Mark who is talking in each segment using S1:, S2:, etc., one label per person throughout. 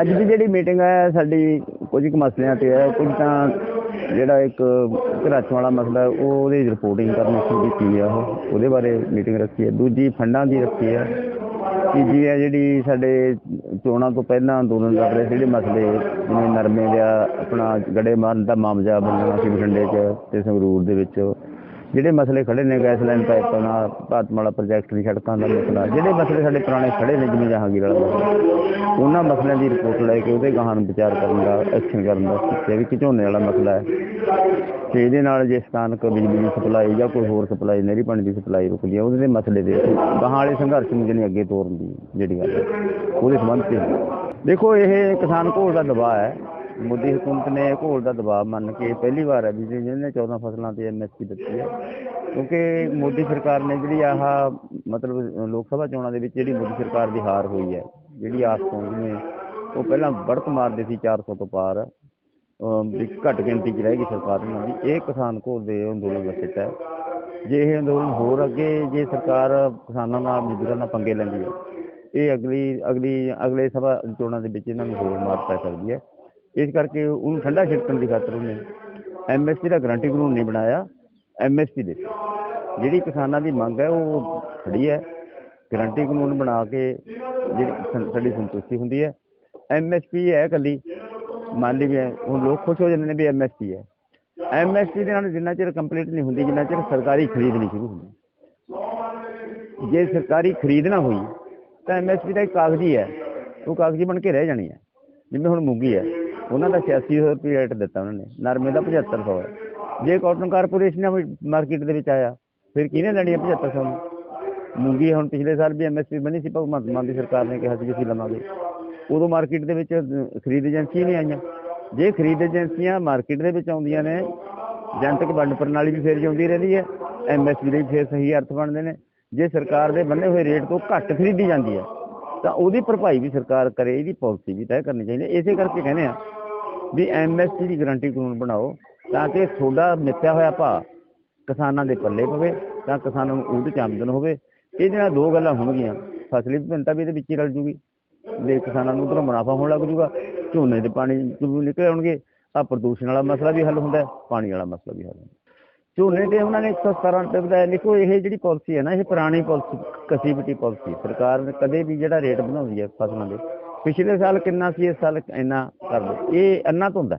S1: ਅੱਜ ਦੀ ਜਿਹੜੀ ਮੀਟਿੰਗ ਹੈ ਸਾਡੀ ਕੁਝ ਕੁ ਮਸਲਿਆਂ ਤੇ ਹੈ। ਕੁਝ ਤਾਂ ਜਿਹੜਾ ਇੱਕ ਘਰਾਚੋਂ ਵਾਲਾ ਮਸਲਾ ਹੈ, ਉਹ ਉਹਦੀ ਰਿਪੋਰਟਿੰਗ ਕਰਨੀ ਸ਼ੁਰੂ ਕੀਤੀ ਹੈ ਉਹ। ਉਹਦੇ ਬਾਰੇ ਮੀਟਿੰਗ ਰੱਖੀ ਹੈ। ਦੂਜੀ ਫੰਡਾਂ ਦੀ ਰੱਖੀ ਹੈ। ਤੀਜੀ ਹੈ ਜਿਹੜੀ ਸਾਡੇ ਚੋਣਾਂ ਤੋਂ ਪਹਿਲਾਂ ਅੰਦੋਲਨ ਕਰ ਰਹੇ ਜਿਹੜੇ ਮਸਲੇ ਜਿਵੇਂ ਨਰਮੇ ਦਾ ਆਪਣਾ ਗੜੇ ਮਾਰਨ ਦਾ ਮਾਮਲਾ ਬਣਨਾ ਸੀ ਬਠਿੰਡੇ 'ਚ ਤੇ ਸੰਗਰੂਰ ਦੇ ਵਿੱਚ। ਜਿਹੜੇ ਮਸਲੇ ਖੜੇ ਨੇ ਗੈਸ ਲਾਈਨ ਪਾਈਪਾਂ ਨਾਲ ਭਾਤਮਾਲਾ ਪ੍ਰੋਜੈਕਟ ਦੀ ਸੜਕਾਂ ਦਾ ਮਸਲਾ, ਜਿਹੜੇ ਮਸਲੇ ਸਾਡੇ ਪੁਰਾਣੇ ਖੜੇ ਨੇ ਜਿਵੇਂ ਜਹਾਂਗੀਰ ਵਾਲਾ ਮਸਲਾ, ਉਹਨਾਂ ਮਸਲਿਆਂ ਦੀ ਰਿਪੋਰਟ ਲੈ ਕੇ ਉਹਦੇ ਗਾਹਾਂ ਨੂੰ ਵਿਚਾਰ ਕਰਨ ਦਾ, ਐਕਸ਼ਨ ਕਰਨ ਦਾ ਸੋਚਿਆ ਵੀ ਕਿ ਝੋਨੇ ਵਾਲਾ ਮਸਲਾ ਹੈ। ਤੇ ਇਹਦੇ ਨਾਲ ਜੇ ਸਥਾਨਕ ਬਿਜਲੀ ਦੀ ਸਪਲਾਈ ਜਾਂ ਕੋਈ ਹੋਰ ਸਪਲਾਈ, ਨਹਿਰੀ ਪਾਣੀ ਦੀ ਸਪਲਾਈ ਰੁਕਦੀ ਹੈ, ਉਹਦੇ ਮਸਲੇ ਦੇ ਗਾਹਾਂ ਵਾਲੇ ਸੰਘਰਸ਼ ਨੂੰ ਜਿਹਨੇ ਅੱਗੇ ਤੋਰਨ ਦੀ ਜਿਹੜੀ ਗੱਲ ਉਹਦੇ ਸੰਬੰਧ 'ਤੇ ਦੇਖੋ, ਇਹ ਕਿਸਾਨ ਘੋਲ ਦਾ ਦਬਾਅ ਹੈ। ਮੋਦੀ ਹਕੂਮਤ ਨੇ ਘੋਲ ਦਾ ਦਬਾਅ ਮੰਨ ਕੇ ਪਹਿਲੀ ਵਾਰ ਹੈ ਵੀ ਜੀ, ਜਿਹਨੇ 14 ਫਸਲਾਂ ਤੇ ਐਮਐਸਪੀ ਦਿੱਤੀ ਹੈ। ਕਿਉਂਕਿ ਮੋਦੀ ਸਰਕਾਰ ਨੇ ਜਿਹੜੀ ਆਹ, ਮਤਲਬ ਲੋਕ ਸਭਾ ਚੋਣਾਂ ਦੇ ਵਿੱਚ ਜਿਹੜੀ ਮੋਦੀ ਸਰਕਾਰ ਦੀ ਹਾਰ ਹੋਈ ਹੈ, ਜਿਹੜੀ ਆਸ ਤੋਂ ਜਿਵੇਂ ਉਹ ਪਹਿਲਾਂ ਵੜਤ ਮਾਰਦੇ ਸੀ 400 ਤੋਂ ਪਾਰ ਅਮ ਵੀ ਘੱਟ ਗਿਣਤੀ 'ਚ ਰਹਿ ਗਈ ਸਰਕਾਰ ਉਹਨਾਂ ਦੀ। ਇਹ ਕਿਸਾਨ ਘੋਲ ਦੇ ਅੰਦੋਲਨ ਦਾ ਸਿੱਟਾ ਹੈ। ਜੇ ਇਹ ਅੰਦੋਲਨ ਹੋਰ ਅੱਗੇ, ਜੇ ਸਰਕਾਰ ਕਿਸਾਨਾਂ ਨਾਲ, ਮਜ਼ਦੂਰਾਂ ਨਾਲ ਪੰਗੇ ਲੈਂਦੀ ਹੈ, ਇਹ ਅਗਲੀ ਅਗਲੀ, ਅਗਲੇ ਸਭਾ ਚੋਣਾਂ ਦੇ ਵਿੱਚ ਇਹਨਾਂ ਨੂੰ ਹੋਰ ਮਾਰ ਪੈ ਸਕਦੀ ਹੈ। ਇਸ ਕਰਕੇ ਉਹਨੂੰ ਠੰਡਾ ਛਿੜਕਣ ਦੀ ਖਾਤਰ ਉਹਨੇ ਐਮਐਸਪੀ ਦਾ ਗਰੰਟੀ ਕਾਨੂੰਨ ਨਹੀਂ ਬਣਾਇਆ। ਐਮਐਸਪੀ ਦੇ। ਜਿਹੜੀ ਕਿਸਾਨਾਂ ਦੀ ਮੰਗ ਹੈ ਉਹ ਖੜੀ ਹੈ। ਗਰੰਟੀ ਕਾਨੂੰਨ ਬਣਾ ਕੇ ਜਿਹੜੀ ਸਾਡੀ ਸੰਤੁਸ਼ਟੀ ਹੁੰਦੀ ਹੈ। ਐਮਐਸਪੀ ਹੈ ਇਕੱਲੀ। ਮੰਨ ਲਈ ਵੀ ਹੈ, ਹੁਣ ਲੋਕ ਖੁਸ਼ ਹੋ ਜਾਂਦੇ ਨੇ ਵੀ ਐਮਐਸਪੀ ਹੈ। ਐਮਐਸਪੀ ਦੇ ਨਾਲ ਜਿੰਨਾ ਚਿਰ ਕੰਪਲੀਟ ਨਹੀਂ ਹੁੰਦੀ ਜਿੰਨਾ ਚਿਰ ਸਰਕਾਰੀ ਖਰੀਦ ਨਹੀਂ ਸ਼ੁਰੂ ਹੁੰਦੀ ਜੇ ਸਰਕਾਰੀ ਖਰੀਦ ਨਾ ਹੋਈ ਤਾਂ ਐਮਐਸਪੀ ਦਾ ਇੱਕ ਕਾਗਜ਼ੀ ਹੈ। ਉਹ ਕਾਗਜ਼ੀ ਬਣ ਕੇ ਰਹਿ ਜਾਣੀ ਹੈ। ਜਿਵੇਂ ਹੁਣ ਮੂੰਗੀ ਹੈ। ਉਹਨਾਂ ਦਾ 8600 ਰੁਪਏ ਰੇਟ ਦਿੱਤਾ ਉਹਨਾਂ ਨੇ, ਨਰਮੇ ਦਾ 7500 ਹੈ ਜੇ ਕਾਟਨ ਕਾਰਪੋਰੇਸ਼ਨ ਨੇ ਮਾਰਕੀਟ ਦੇ ਵਿੱਚ ਆਇਆ, ਫਿਰ ਕਿਹਨੇ ਲੈਣੀ ਹੈ 7500 ਨੂੰ? ਮੂੰਗੀ ਹੁਣ ਪਿਛਲੇ ਸਾਲ ਵੀ ਐਮਐਸਪੀ ਬਣੀ ਸੀ, ਭਗਵੰਤ ਮਾਨ ਦੀ ਸਰਕਾਰ ਨੇ ਕਿਹਾ ਸੀ ਕਿ ਅਸੀਂ ਲਵਾਂਗੇ। ਉਦੋਂ ਮਾਰਕੀਟ ਦੇ ਵਿੱਚ ਖਰੀਦ ਏਜੰਸੀਆਂ ਨਹੀਂ ਆਈਆਂ। ਜੇ ਖਰੀਦ ਏਜੰਸੀਆਂ ਮਾਰਕੀਟ ਦੇ ਵਿੱਚ ਆਉਂਦੀਆਂ ਨੇ, ਜਨਤਕ ਵੰਡ ਪ੍ਰਣਾਲੀ ਵੀ ਫਿਰ ਜਿਉਂਦੀ ਰਹਿੰਦੀ ਹੈ ਐਮਐਸਪੀ ਦੇ ਵੀ ਫਿਰ ਸਹੀ ਅਰਥ ਬਣਦੇ ਨੇ। ਜੇ ਸਰਕਾਰ ਦੇ ਬੰਨੇ ਹੋਏ ਰੇਟ ਤੋਂ ਘੱਟ ਖਰੀਦੀ ਜਾਂਦੀ ਹੈ, ਤਾਂ ਉਹਦੀ ਭਰਪਾਈ ਵੀ ਸਰਕਾਰ ਕਰੇ, ਇਹਦੀ ਪਾਲਿਸੀ ਵੀ ਤੈਅ ਕਰਨੀ ਚਾਹੀਦੀ ਹੈ। ਇਸੇ ਕਰਕੇ ਕਹਿੰਦੇ ਆ ਵੀ ਐਮਐਸਪੀ ਦੀ ਗਰੰਟੀ ਕਾਨੂੰਨ ਬਣਾਓ ਤਾਂ ਕਿ ਤੁਹਾਡਾ ਮਿੱਥਿਆ ਹੋਇਆ ਭਾਅ ਕਿਸਾਨਾਂ ਦੇ ਪੱਲੇ ਪਵੇ, ਤਾਂ ਕਿਸਾਨਾਂ ਨੂੰ ਉਹਦੇ ਚ ਆਮਦਨ ਹੋਵੇ। ਇਹਦੇ ਨਾਲ ਦੋ ਗੱਲਾਂ ਹੋਣਗੀਆਂ, ਫਸਲੀ ਵਿਭਿੰਨਤਾ ਵੀ ਇਹਦੇ ਵਿੱਚ ਹੀ ਰਲ ਜੂਗੀ ਦੇ ਕਿਸਾਨਾਂ ਨੂੰ ਉਧਰੋਂ ਮੁਨਾਫਾ ਹੋਣ ਲੱਗ ਜੂਗਾ, ਝੋਨੇ ਦੇ ਪਾਣੀ ਚੋਂ ਨਿਕਲ ਆਉਣਗੇ ਆ ਪ੍ਰਦੂਸ਼ਣ ਵਾਲਾ ਮਸਲਾ ਵੀ ਹੱਲ ਹੁੰਦਾ, ਪਾਣੀ ਵਾਲਾ ਮਸਲਾ ਵੀ ਹੱਲ ਹੁੰਦਾ। ਝੋਨੇ ਤੇ ਉਹਨਾਂ ਨੇ 117 ਰੁਪਏ ਵਧਾਇਆ ਦੇਖੋ, ਇਹ ਜਿਹੜੀ ਪਾਲਿਸੀ ਹੈ ਨਾ, ਇਹ ਪੁਰਾਣੀ ਪਾਲਿਸੀ ਕਸੀ ਬਿਟੀ ਪਾਲਿਸੀ ਸਰਕਾਰ ਨੇ ਕਦੇ ਵੀ ਜਿਹੜਾ ਰੇਟ ਬਣਾਉਂਦੀ ਹੈ ਫਸਲਾਂ ਦੇ ਪਿਛਲੇ ਸਾਲ ਕਿੰਨਾ ਸੀ, ਇਸ ਸਾਲ ਇੰਨਾ ਕਰ ਦੋ। ਇਹ ਅੰਨਾ ਤੋਂ ਹੁੰਦਾ।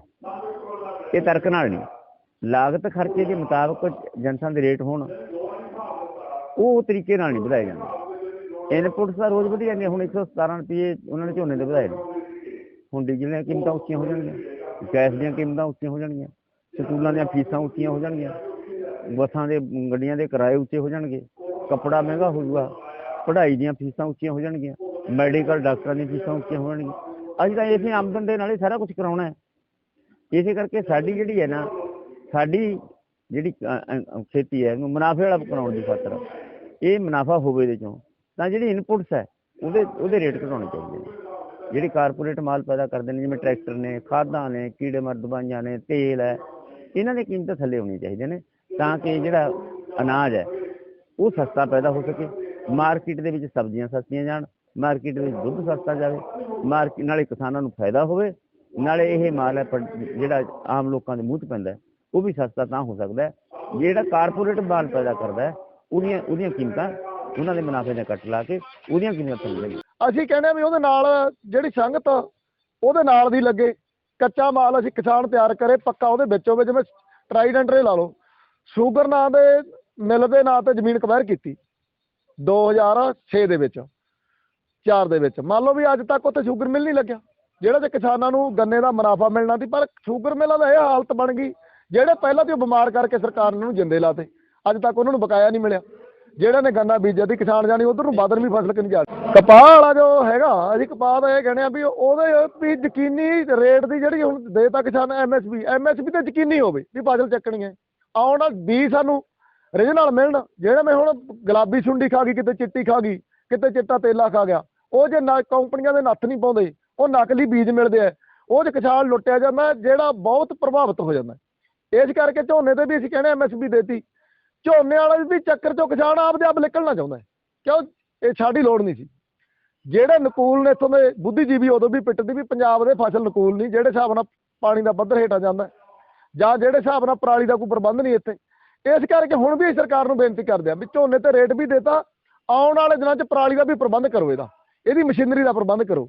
S1: ਇਹ ਤਰਕ ਨਾਲ ਨਹੀਂ। ਲਾਗਤ ਖਰਚੇ ਦੇ ਮੁਤਾਬਕ ਜਨਤਾ ਦੇ ਰੇਟ ਹੋਣ, ਉਹ ਤਰੀਕੇ ਨਾਲ ਨਹੀਂ ਵਧਾਏ ਜਾਂਦੇ। ਇਨਪੁਟਸ ਤਾਂ ਰੋਜ਼ ਵਧੀ ਜਾਂਦੀਆਂ। ਹੁਣ 117 ਰੁਪਏ ਉਹਨਾਂ ਨੇ ਝੋਨੇ ਦੇ ਵਧਾਏ ਨੇ। ਹੁਣ ਡੀਜ਼ਲ ਦੀਆਂ ਕੀਮਤਾਂ ਉੱਚੀਆਂ ਹੋ ਜਾਣਗੀਆਂ। ਗੈਸ ਦੀਆਂ ਕੀਮਤਾਂ ਉੱਚੀਆਂ ਹੋ ਜਾਣਗੀਆਂ। ਸਕੂਲਾਂ ਦੀਆਂ ਫੀਸਾਂ ਉੱਚੀਆਂ ਹੋ ਜਾਣਗੀਆਂ। ਬੱਸਾਂ ਦੇ, ਗੱਡੀਆਂ ਦੇ ਕਿਰਾਏ ਉੱਚੇ ਹੋ ਜਾਣਗੇ। ਕੱਪੜਾ ਮਹਿੰਗਾ ਹੋ ਜਾਊਗਾ ਪੜ੍ਹਾਈ ਦੀਆਂ ਫੀਸਾਂ ਉੱਚੀਆਂ ਹੋ ਜਾਣਗੀਆਂ। ਮੈਡੀਕਲ ਡਾਕਟਰਾਂ ਦੀਆਂ ਫੀਸਾਂ ਉੱਚੀਆਂ ਹੋਣਗੀਆਂ। ਅਸੀਂ ਤਾਂ ਇਸੇ ਆਮਦਨ ਦੇ ਨਾਲ ਹੀ ਸਾਰਾ ਕੁਝ ਕਰਾਉਣਾ ਹੈ। ਇਸੇ ਕਰਕੇ ਸਾਡੀ ਜਿਹੜੀ ਹੈ ਨਾ, ਸਾਡੀ ਜਿਹੜੀ ਖੇਤੀ ਹੈ ਮੁਨਾਫੇ ਵਾਲਾ ਕਰਾਉਣ ਦੀ ਖਾਤਰ ਇਹ ਮੁਨਾਫਾ ਹੋਵੇ ਇਹਦੇ ਚੋਂ। ਤਾਂ ਜਿਹੜੀ ਇਨਪੁਟਸ ਹੈ, ਉਹਦੇ ਉਹਦੇ ਰੇਟ ਘਟਾਉਣੇ ਚਾਹੀਦੇ ਨੇ। ਜਿਹੜੇ ਕਾਰਪੋਰੇਟ ਮਾਲ ਪੈਦਾ ਕਰਦੇ ਨੇ, ਜਿਵੇਂ ਟਰੈਕਟਰ ਨੇ, ਖਾਦਾਂ ਨੇ, ਕੀੜੇ ਮਾਰ ਦਵਾਈਆਂ ਨੇ, ਤੇਲ ਹੈ, ਇਹਨਾਂ ਦੀ ਕੀਮਤਾਂ ਥੱਲੇ ਹੋਣੀ ਚਾਹੀਦੀਆਂ ਨੇ, ਤਾਂ ਕਿ ਜਿਹੜਾ ਅਨਾਜ ਹੈ, ਉਹ ਸਸਤਾ ਪੈਦਾ ਹੋ ਸਕੇ। ਮਾਰਕੀਟ ਦੇ ਵਿੱਚ ਸਬਜ਼ੀਆਂ ਸਸਤੀਆਂ ਜਾਣ ਮਾਰਕੀਟ ਵਿੱਚ ਦੁੱਧ ਸਸਤਾ ਜਾਵੇ, ਮਾਰਕੀਟ ਨਾਲੇ ਕਿਸਾਨਾਂ ਨੂੰ ਫਾਇਦਾ ਹੋਵੇ, ਨਾਲੇ ਇਹ ਮਾਲ ਹੈ ਜਿਹੜਾ ਆਮ ਲੋਕਾਂ ਦੇ ਮੂੰਹ 'ਚ ਪੈਂਦਾ ਉਹ ਵੀ ਸਸਤਾ ਤਾਂ ਹੋ ਸਕਦਾ ਜਿਹੜਾ ਕਾਰਪੋਰੇਟ ਮਾਲ ਪੈਦਾ ਕਰਦਾ ਉਹਦੀਆਂ ਉਹਦੀਆਂ ਕੀਮਤਾਂ ਉਹਨਾਂ ਦੇ ਮੁਨਾਫੇ ਦੇ ਕੱਟ ਲਾ ਕੇ ਉਹਦੀਆਂ ਕੀਮਤਾਂ ਥੱਲੇ
S2: ਅਸੀਂ ਕਹਿੰਦੇ ਆ ਵੀ ਉਹਦੇ ਨਾਲ ਜਿਹੜੀ ਸੰਗਤ ਉਹਦੇ ਨਾਲ ਦੀ ਲੱਗੇ, ਕੱਚਾ ਮਾਲ ਅਸੀਂ ਕਿਸਾਨ ਤਿਆਰ ਕਰੇ, ਪੱਕਾ ਉਹਦੇ ਵਿੱਚ ਜਿਵੇਂ ਟਰਾਈਡੈਂਟ ਰੇ ਲਾ ਲਓ। ਸ਼ੂਗਰ ਨਾਂ ਦੇ ਮਿਲ ਦੇ ਨਾਂ ਤੇ ਜ਼ਮੀਨ ਕਵੈਰ ਕੀਤੀ 2006 ਦੇ ਵਿੱਚ। 4 ਦੇ ਵਿੱਚ। ਮੰਨ ਲਓ ਵੀ ਅੱਜ ਤੱਕ ਉੱਥੇ ਸ਼ੂਗਰ ਮਿਲ ਨਹੀਂ ਲੱਗਿਆ। ਜਿਹੜਾ ਤੇ ਕਿਸਾਨਾਂ ਨੂੰ ਗੰਨੇ ਦਾ ਮੁਨਾਫਾ ਮਿਲਣਾ ਸੀ, ਪਰ ਸ਼ੂਗਰ ਮਿਲਾਂ ਦਾ ਇਹ ਹਾਲਤ ਬਣ ਗਈ। ਜਿਹੜੇ ਪਹਿਲਾਂ ਤੇ ਉਹ ਬਿਮਾਰ ਕਰਕੇ ਸਰਕਾਰ ਨੇ ਉਹਨੂੰ ਜਿੰਦੇ ਲਾਤੇ, ਅੱਜ ਤੱਕ ਉਹਨਾਂ ਨੂੰ ਬਕਾਇਆ ਨਹੀਂ ਮਿਲਿਆ। ਜਿਹੜਾ ਨੇ ਗੰਨਾ ਬੀਜਿਆ ਦੀ ਕਿਸਾਨ ਜਾਣੀ, ਉਧਰ ਨੂੰ ਬਦਲਵੀਂ ਫਸਲ ਕਿ ਜਾ ਕਪਾਹ ਵਾਲਾ ਜੋ ਹੈਗਾ, ਅਸੀਂ ਕਪਾਹ ਦਾ ਇਹ ਕਹਿੰਦੇ ਆ ਵੀ ਉਹਦੇ ਵੀ ਯਕੀਨੀ ਰੇਟ ਦੀ ਜਿਹੜੀ ਹੁਣ ਦੇਤਾ ਕਿਸਾਨ ਐਮਐਸਪੀ ਐਮਐਸਪੀ ਤੇ ਯਕੀਨੀ ਹੋਵੇ ਵੀ ਫਸਲ ਚੱਕਣੀ ਹੈ ਆਉਣ ਵਾਲ ਬੀਜ ਸਾਨੂੰ ਰੀਜਨਲ ਮਿਲਣ। ਜਿਹੜਾ ਮੈਂ ਹੁਣ ਗੁਲਾਬੀ ਸੁੰਡੀ ਖਾ ਗਈ, ਕਿਤੇ ਚਿੱਟੀ ਖਾ ਗਈ, ਕਿਤੇ ਚਿੱਟਾ ਤੇਲਾ ਖਾ ਗਿਆ। ਉਹ ਜੇ ਨਾ ਕੰਪਨੀਆਂ ਦੇ ਨੱਥ ਨਹੀਂ ਪਾਉਂਦੇ, ਉਹ ਨਕਲੀ ਬੀਜ ਮਿਲਦੇ ਆ। ਉਹ ਜੇ ਕਿਸਾਨ ਲੁੱਟਿਆ ਜਾਂਦਾ ਜਿਹੜਾ ਬਹੁਤ ਪ੍ਰਭਾਵਿਤ ਹੋ ਜਾਂਦਾ। ਇਸ ਕਰਕੇ ਝੋਨੇ ਤੇ ਵੀ ਅਸੀਂ ਕਹਿੰਦੇ ਐਮਐਸਪੀ ਦੇਤੀ। ਝੋਨੇ ਵਾਲੇ ਵੀ ਚੱਕਰ ਚੋਂ ਕਿਸਾਨ ਆਪਦੇ ਆਪ ਨਿਕਲਣਾ ਚਾਹੁੰਦਾ ਕਿਉਂ? ਇਹ ਸਾਡੀ ਲੋੜ ਨਹੀਂ ਸੀ। ਜਿਹੜੇ ਨਕੂਲ ਨੇ ਇੱਥੋਂ ਦੇ ਬੁੱਧੀਜੀਵੀ ਉਦੋਂ ਵੀ ਪਿੱਟਦੇ ਵੀ ਪੰਜਾਬ ਦੇ ਫਸਲ ਨਕੂਲ ਨਹੀਂ, ਜਿਹੜੇ ਹਿਸਾਬ ਨਾਲ ਪਾਣੀ ਦਾ ਪੱਧਰ ਹੇਠਾਂ ਜਾਂਦਾ ਜਾਂ ਜਿਹੜੇ ਹਿਸਾਬ ਨਾਲ ਪਰਾਲੀ ਦਾ ਕੋਈ ਪ੍ਰਬੰਧ ਨਹੀਂ ਇੱਥੇ। ਇਸ ਕਰਕੇ ਹੁਣ ਵੀ ਸਰਕਾਰ ਨੂੰ ਬੇਨਤੀ ਕਰਦੇ ਹਾਂ ਵੀ ਝੋਨੇ ਤੇ ਰੇਟ ਵੀ ਦੇਤਾ, ਆਉਣ ਵਾਲੇ ਦਿਨਾਂ 'ਚ ਪਰਾਲੀ ਦਾ ਵੀ ਪ੍ਰਬੰਧ ਕਰੋ ਇਹਦਾ। ਇਹਦੀ ਮਸ਼ੀਨਰੀ ਦਾ ਪ੍ਰਬੰਧ ਕਰੋ।